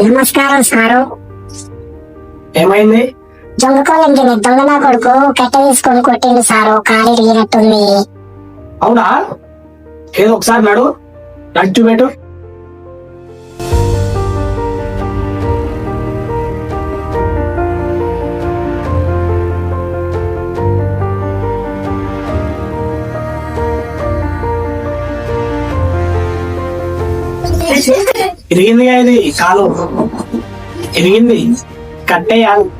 నమస్కారం సారు? ఏమైంది? జొంగకోలంకి దొంగ నా కొడుకు? కట్ట తీసుకొని కొట్టింది సారు. కాలు ఇరిగినట్టుంది అవునా? ఏదో ఒకసారి నడు. నడిచి పెట్టు ఇరిగిందిగా ఇది కాలు. ఇరిగింది. కట్టేయాలి.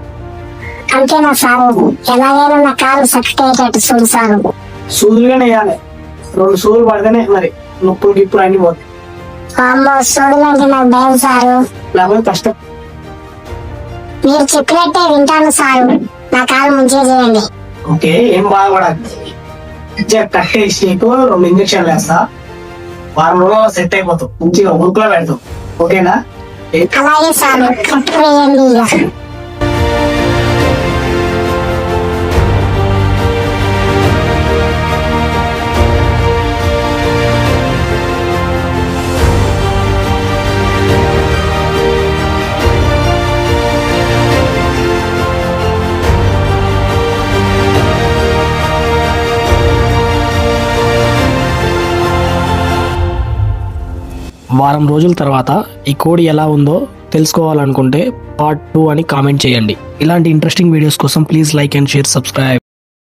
అంతేనా సారు? ఎలాగైనా నా కాలు సక్సెట్ అయ్యేటట్టు చూడు సారు. సూదులుగానే వేయాలి. రెండు సూదులు పడితేనే మరి నొప్పులు గిప్పులు అన్ని పోతాయి. అమ్మో నాకు భయం సారు. లేకపోతే కష్టం. మీరు చెప్పినట్టే వింటాను సారు. నా కాలు మంచిగా చేయండి. ఓకే ఏం బాధపడదు మంచిగా కట్టేసి నీకు రెండు ఇంజక్షన్లు వేస్తా. వారం రోజులు సెట్ అయిపోతావు మంచిగా ఉరుకులో పెడతావు ఓకేనా? అలాగే సార్ కట్టు వేయండి వారం రోజుల తర్వాత ఈ కోడి ఎలా ఉందో తెలుసుకోవాలనుకుంటే పార్ట్ టూ అని కామెంట్ చేయండి. ఇలాంటి ఇంట్రెస్టింగ్ వీడియోస్ కోసం please like and share subscribe